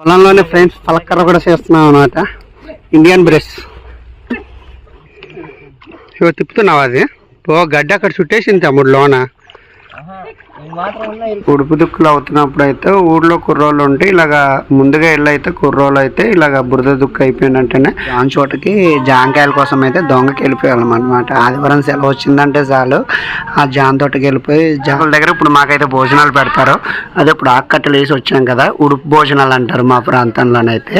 పొలంలోనే ఫ్రెండ్స్ పలక్కర కూడా చేస్తున్నాం అనమాట ఇండియన్ బ్రెస్ ఇగో తిప్పుతున్నావు అది? ఓ గడ్డ అక్కడ చుట్టేసింది తమ్ముడు లోన. ఉడుపు దుక్కులు అవుతున్నప్పుడు అయితే ఊర్లో కుర్రోళ్ళు ఉంటే ఇలాగా ముందుగా వెళ్ళి అయితే కుర్రోళ్ళు అయితే ఇలాగ బురద దుక్కు అయిపోయిందంటేనే దాని చోటకి జాంకాయల కోసం అయితే దొంగకి వెళ్ళిపోయాం అనమాట ఆదివారం సెలవు వచ్చిందంటే చాలు. ఆ జాన్ తోటకి వెళ్ళిపోయి జాల దగ్గర ఇప్పుడు మాకైతే భోజనాలు పెడతారు. అదే ఇప్పుడు ఆక్కట్టలు వేసి వచ్చాం కదా ఉడుపు భోజనాలు అంటారు మా ప్రాంతంలోనైతే.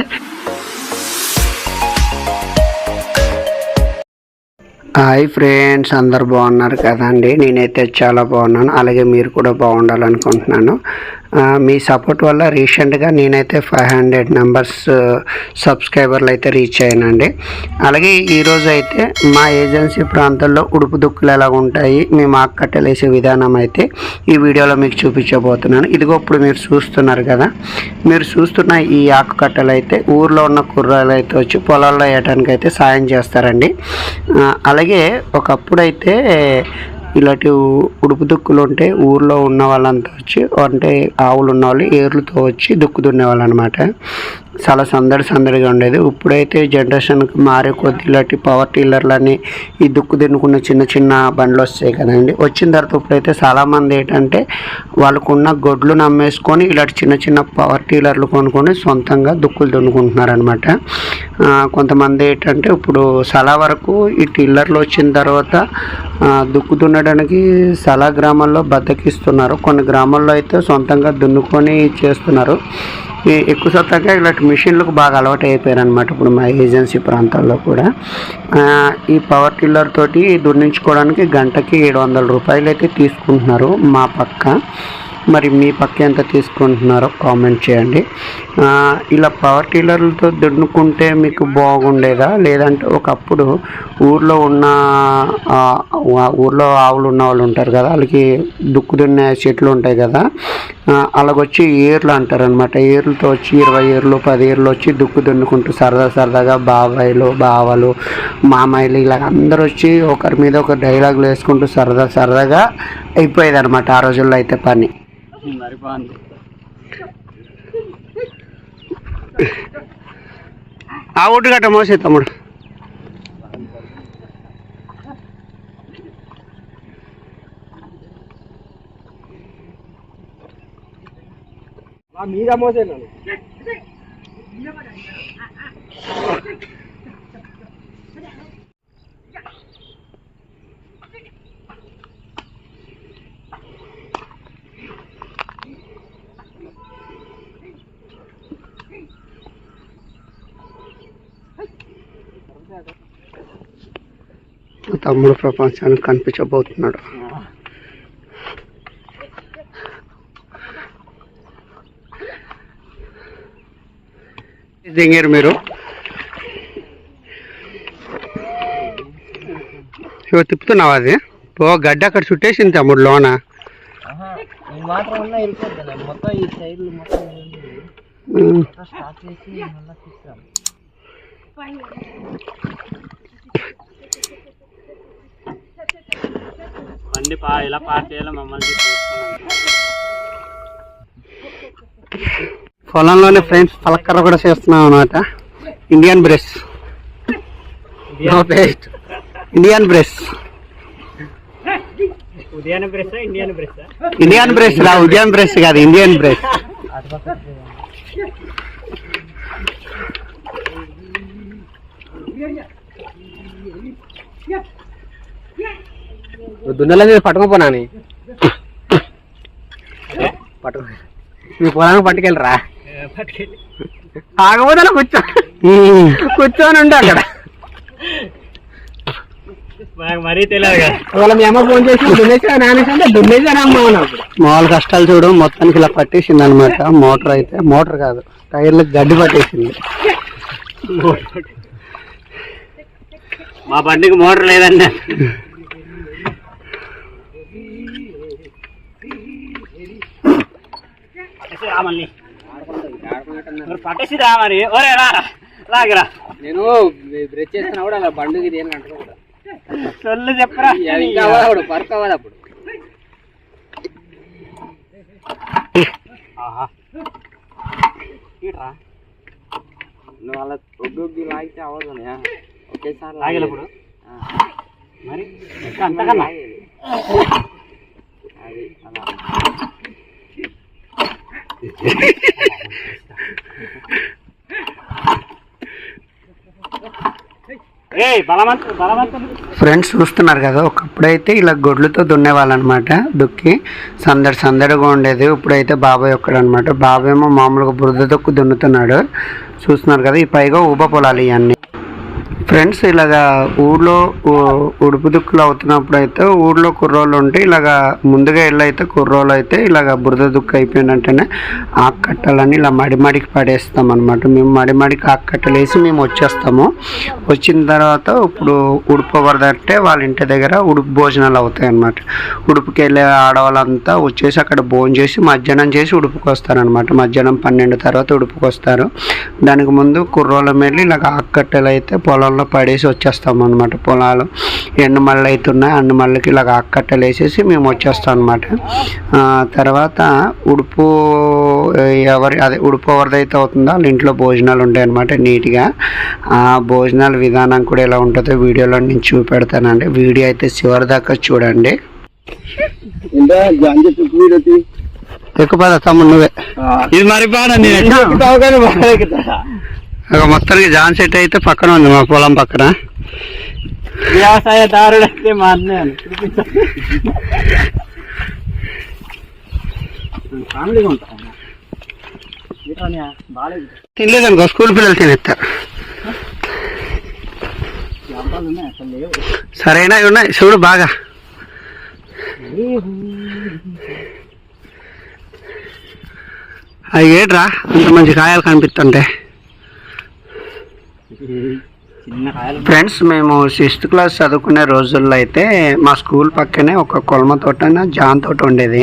హాయ్ ఫ్రెండ్స్ అందరు బాగున్నారు కదండి? నేనైతే చాలా బాగున్నాను. అలాగే మీరు కూడా బాగుండాలనుకుంటున్నాను. మీ సపోర్ట్ వల్ల రీసెంట్గా నేనైతే ఫైవ్ హండ్రెడ్ నెంబర్స్ సబ్స్క్రైబర్లు అయితే రీచ్ అయ్యానండి. అలాగే ఈరోజు అయితే మా ఏజెన్సీ ప్రాంతాల్లో ఉడుపు దుక్కులు ఎలా ఉంటాయి మేము ఆకు వేసే విధానం అయితే ఈ వీడియోలో మీకు చూపించబోతున్నాను. ఇదిగో ఇప్పుడు మీరు చూస్తున్నారు కదా మీరు చూస్తున్న ఈ ఆకు కట్టలు అయితే ఊర్లో ఉన్న కుర్రాలు అయితే వచ్చి పొలాల్లో వేయటానికి అయితే సాయం చేస్తారండి. అలాగే ఒకప్పుడు అయితే ఇలాంటి ఉడుపు దుక్కులు ఉంటే ఊర్లో ఉన్న వాళ్ళంతా వచ్చి అంటే ఆవులు ఉన్న వాళ్ళు ఏర్లతో వచ్చి దుక్కు దున్నేవాళ్ళు అనమాట చాలా సందడి సందడిగా ఉండేది. ఇప్పుడైతే జనరేషన్కి మారే కొద్ది ఇలాంటి పవర్ టీలర్లని ఈ దుక్కు దున్నుకున్న చిన్న చిన్న బండ్లు వస్తాయి కదండి. వచ్చిన తర్వాత ఇప్పుడైతే చాలామంది ఏంటంటే వాళ్ళకున్న గొడ్లు నమ్మేసుకొని ఇలాంటి చిన్న చిన్న పవర్ టీలర్లు కొనుక్కొని సొంతంగా దుక్కులు దున్నుకుంటున్నారు అనమాట కొంతమంది ఏంటంటే ఇప్పుడు చాలా వరకు ఈ టిల్లర్లు వచ్చిన తర్వాత దుక్కు దున్నడానికి చాలా గ్రామాల్లో బద్దకిస్తున్నారు. కొన్ని గ్రామాల్లో అయితే సొంతంగా దున్నుకొని చేస్తున్నారు. ఈ ఎక్కువ శాతంగా ఇలాంటి మిషన్లకు బాగా అలవాటు అయిపోయారనమాట ఇప్పుడు మా ఏజెన్సీ ప్రాంతాల్లో కూడా. ఈ పవర్ టిల్లర్ తోటి దున్నించుకోవడానికి గంటకి ఏడు వందల రూపాయలు అయితే తీసుకుంటున్నారు మా పక్క. మరి మీ పక్క ఎంత తీసుకుంటున్నారో కామెంట్ చేయండి. ఇలా పవర్ టీలర్లతో దున్నుకుంటే మీకు బాగుండేదా? లేదంటే ఒకప్పుడు ఊర్లో ఉన్న ఊర్లో ఆవులు ఉన్న వాళ్ళు ఉంటారు కదా వాళ్ళకి దుక్కు దున్నే చెట్లు ఉంటాయి కదా అలాగ అలాగొచ్చి ఏర్లు అంటారు అనమాట ఏర్లతో వచ్చి ఇరవై ఏర్లు పది ఏర్లు వచ్చి దుక్కు దున్నుకుంటూ సరదా సరదాగా బాబాయిలు బావలు మామయ్యలు ఇలా అందరూ వచ్చి ఒకరి మీద ఒక డైలాగులు వేసుకుంటూ సరదా సరదాగా అయిపోయేది అనమాట ఆ రోజుల్లో అయితే పని. మరి బాగుంది ఆ ఒడ్డు గట్ట మోసే తమ్ముడు. మీద మోసేనాను తమ్ముడు ప్రపంచానికి కనిపించబోతున్నాడు. దింగారు మీరు. ఇగో తిప్పుతున్నావు అది? ఓ గడ్డ అక్కడ చుట్టేసింది తమ్ముడు లోన. ఈ మాత్రం ఉన్నా వెళ్ళిపోతాను మొత్తం ఈ సైడ్లు మొత్తం ఉంది. ఉమ్. మొత్తం స్టార్ట్ చేసి మళ్ళీ తీస్తాం బండి పా ఇలా పార్ట్ చేయాలి మమ్మల్ని పొలంలోనే ఫ్రెండ్స్ పలక్కర కూడా చేస్తున్నాం అనమాట ఇండియన్ బ్రెస్ బెస్ట్ ఇండియన్ బ్రెస్ ఉదయాన్నే బ్రెస్ ఇండియన్ బ్రెస్ ఇండియన్ బ్రెస్ రా ఉదయం బ్రెస్ కాదు ఇండియన్ బ్రెస్ దున్నల మీద పట్టుకోపోనాని పట్టుకో. మీ పొలానికి పట్టుకెళ్ళరా? ఆగబోదా కూర్చో. కూర్చొని ఉండు అక్కడ. మరీ తెలియదు కదా. వాళ్ళ మీ అమ్మ ఫోన్ చేసి దున్నేసా నానేసా దున్నేసాను అమ్మ మామూలు కష్టాలు చూడు మొత్తానికి ఇలా పట్టేసింది అనమాట మోటార్ అయితే మోటార్ కాదు టైర్లకు గడ్డి పట్టేసింది. మా బండికి మోటార్ లేదండి పట్టేసి రా మరి. ఒరే రా లాగరా. నేను బ్రష్ చేస్తున్నా కూడా అలా బండుకి దేని అంటున్నా చొల్లు చెప్పరా. అప్పుడు పర్క్ అవ్వదు అప్పుడు. ఆహా. నువ్వు అలా ఒగ్గు ఒగ్గి లాగితే అవ్వదు. ఒకేసారి లాగేలా లాగేయాలి. ఇప్పుడు? ఆ. మరి? అంతకన్నా. అది అలా. ఫ్రెండ్స్ చూస్తున్నారు కదా ఒకప్పుడైతే ఇలా గొడ్లతో దున్నేవాళ్ళనమాట దుక్కి. సందడి సందడిగా ఉండేది. ఇప్పుడైతే బాబాయ్ ఒక్కడనమాట. బాబాయ్ ఏమో మామూలుగా బురద దొక్కు దున్నుతున్నాడు. చూస్తున్నారు కదా ఈ పైగా ఊబ పొలాలు ఇవన్నీ. ఫ్రెండ్స్ ఇలాగా ఊళ్ళో ఉడుపు దుక్కులు అవుతున్నప్పుడు అయితే ఊళ్ళో కుర్రోళ్ళు ఉంటే ఇలాగా ముందుగా వెళ్ళి అయితే కుర్రోళ్ళు అయితే ఇలాగ బురద దుక్కు అయిపోయినట్టేనే ఆకు ఇలా మడిమడికి పడేస్తాం అనమాట మేము మడిమడికి ఆకు వేసి మేము వచ్చేస్తాము. వచ్చిన తర్వాత ఇప్పుడు ఉడుపు ఎవరిదంటే వాళ్ళ ఇంటి దగ్గర ఉడుపు భోజనాలు అవుతాయి అనమాట ఉడుపుకి వెళ్ళే ఆడవాళ్ళంతా వచ్చేసి అక్కడ భోజనం చేసి మధ్యాహ్నం చేసి ఉడుపుకి వస్తారనమాట మధ్యాహ్నం పన్నెండు తర్వాత ఉడుపుకి వస్తారు. దానికి ముందు కుర్రోళ్ళ వెళ్ళి ఇలాగ ఆకు అయితే పొలంలో పడేసి వచ్చేస్తాం అనమాట పొలాలు. ఎండు మళ్ళీ అవుతున్నాయి అన్ని మళ్ళీకి కట్టెలు వేసేసి మేము వచ్చేస్తాం అనమాట తర్వాత ఉడుపు ఎవరి అదే ఉడుపు ఎవరిదైతే అవుతుందో వాళ్ళ ఇంట్లో భోజనాలు ఉంటాయి అనమాట నీట్గా. ఆ భోజనాల విధానం కూడా ఎలా ఉంటుందో వీడియోలో నేను చూపెడతానండి. వీడియో అయితే చివరి దాకా చూడండి. ఎక్కువ పద తమ్ముడు నువ్వే. ఇది మరి బాగా మొత్తానికి జాన్ సెట్ అయితే పక్కన ఉంది మా పొలం పక్కన. వ్యవసాయదారుడు అయితే మా అన్నయ్య ఫ్యామిలీగా ఉంటాను బాగాలేదు తినలేదు అనుకో స్కూల్ పిల్లలు తినేస్తారు సరైన ఉన్నాయి చూడు బాగా. అవి ఏట్రా? అంత మంచి కాయలు కనిపిస్తుంటే. Mm-hmm. ఫ్రెండ్స్ మేము సిక్స్త్ క్లాస్ చదువుకునే రోజుల్లో అయితే మా స్కూల్ పక్కనే ఒక కొలమ తోట జాన్ తోట ఉండేది.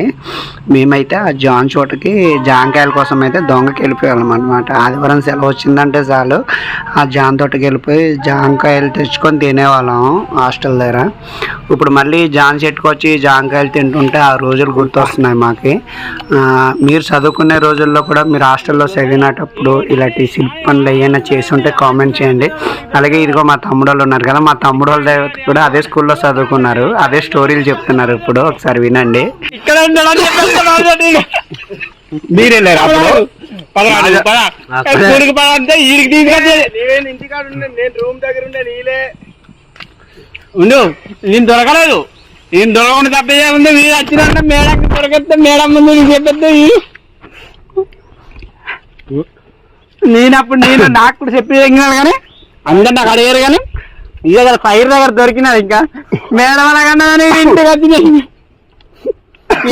మేమైతే ఆ జాన్ తోటకి జాంకాయల కోసం అయితే దొంగకి వెళ్ళిపోయాం అనమాట ఆదివారం సెలవు వచ్చిందంటే చాలు. ఆ జాన్ తోటకి వెళ్ళిపోయి జాంకాయలు తెచ్చుకొని తినేవాళ్ళం హాస్టల్ దగ్గర. ఇప్పుడు మళ్ళీ జాన్ చెట్టుకు వచ్చి జాంకాయలు తింటుంటే ఆ రోజులు గుర్తొస్తున్నాయి మాకి. మీరు చదువుకునే రోజుల్లో కూడా మీరు హాస్టల్లో చదివినప్పుడు ఇలాంటి శిల్ప పనులు ఏమైనా చేసి ఉంటే కామెంట్ చేయండి. అలాగే ఇదిగో మా తమ్ముడు వాళ్ళు ఉన్నారు కదా మా తమ్ముడు వాళ్ళ దగ్గర కూడా అదే స్కూల్లో చదువుకున్నారు. అదే స్టోరీలు చెప్తున్నారు ఇప్పుడు ఒకసారి వినండి. ఇక్కడ మీరు అప్పుడు? ఉండే నేను రూమ్ దగ్గర ఉండే నీలే. ఉండు నేను దొరకలేదు. నేను దొరకకుండా తప్పే ఉంది మీరు వచ్చినంటే మేడం దొరకస్తే మేడం ముందు నీకు చెప్పేస్తే నేను అప్పుడు నేను నాకు కూడా చెప్పి కానీ అందరు నాకు అడిగారు కానీ ఇక కదా ఫైర్ దగ్గర దొరికినాడు ఇంకా. మేడం అలాగన్నా ఇంటికి వచ్చినాయి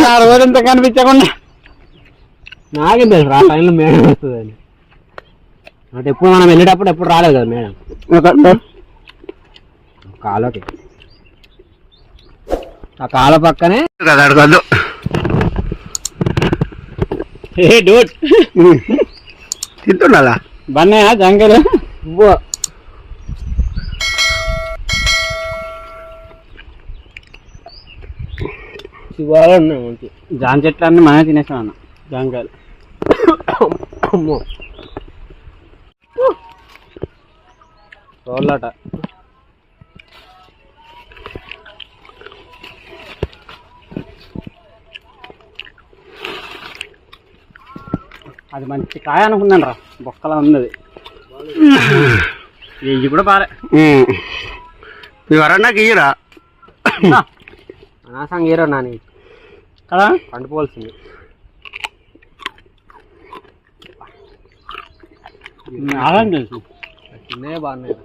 ఆ రోజంతా కనిపించకుండా. నాకేం తెలుసు ఆ టైంలో మేడం వస్తుందని. అంటే ఎప్పుడు మనం వెళ్ళేటప్పుడు ఎప్పుడు రాలేదు కదా మేడం. కాలకి ఆ కాల పక్కనే కదా అడగద్దు ఏ డూట్ బన్నయ్య జంకలు జాన్ చెట్లు అన్ని మనమే తినేసాం అన్న. జాంకాయలు అమ్మో. రోళ్ళట అది మంచి కాయ అనుకున్నాను రా. బొక్కలా ఉంది ఇది కూడా బాగా ఎవరన్నా గీయరా? అనాసం హీరో నాని? కదా? పండుకోవాల్సింది. ఆగం తెలుసు చిన్నవి బాగున్నాయి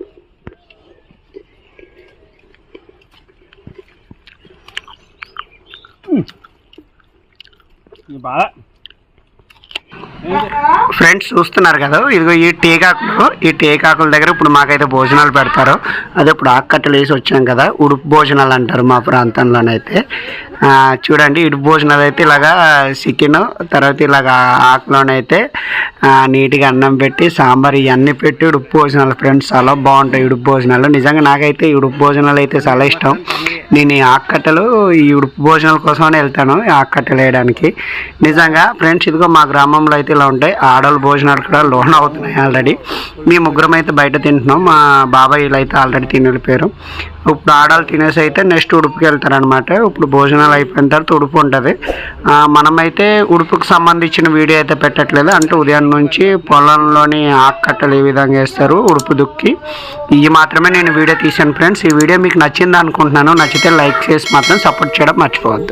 బాగా ఫ్రెండ్స్ చూస్తున్నారు కదా ఇదిగో ఈ టేకాకులు ఈ టేకాకుల దగ్గర ఇప్పుడు మాకైతే భోజనాలు పెడతారు. అదే ఇప్పుడు ఆకట్టలు వేసి వచ్చాం కదా ఉడుపు భోజనాలు అంటారు మా ప్రాంతంలోనైతే. చూడండి ఇడుపు భోజనాలు అయితే ఇలాగా చికెన్ తర్వాత ఇలాగా ఆకులోనైతే నీట్గా అన్నం పెట్టి సాంబార్ ఇవన్నీ పెట్టి ఉడుపు భోజనాలు. ఫ్రెండ్స్ చాలా బాగుంటాయి ఉడుపు భోజనాలు. నిజంగా నాకైతే ఉడుపు భోజనాలు అయితే చాలా ఇష్టం. నేను ఈ ఆక్కట్టలు ఈ ఉడుపు భోజనాల కోసమని వెళ్తాను ఈ ఆక్కట్టలు వేయడానికి. నిజంగా ఫ్రెండ్స్ ఇదిగో మా గ్రామంలో అయితే ఇలా ఉంటాయి. ఆడవాళ్ళ భోజనాలు కూడా లోన్ అవుతున్నాయి ఆల్రెడీ. మీ ముగ్గురం అయితే బయట తింటున్నాం. మా బాబాయ్ ఇలా అయితే ఆల్రెడీ తిని వెళ్ళిపోయారు. ఇప్పుడు ఆడాలు తినేసి అయితే నెక్స్ట్ ఉడుపుకి వెళ్తారనమాట ఇప్పుడు భోజనాలు అయిపోయిన తర్వాత ఉడుపు ఉంటుంది. మనమైతే ఉడుపుకి సంబంధించిన వీడియో అయితే పెట్టట్లేదు. అంటే ఉదయం నుంచి పొలంలోని ఆక్కట్టలు ఏ విధంగా వేస్తారు ఉడుపు దుక్కి. ఇవి మాత్రమే నేను వీడియో తీశాను ఫ్రెండ్స్. ఈ వీడియో మీకు నచ్చింది అనుకుంటున్నాను. నచ్చితే లైక్ చేసి మాత్రం సపోర్ట్ చేయడం మర్చిపోవద్దు.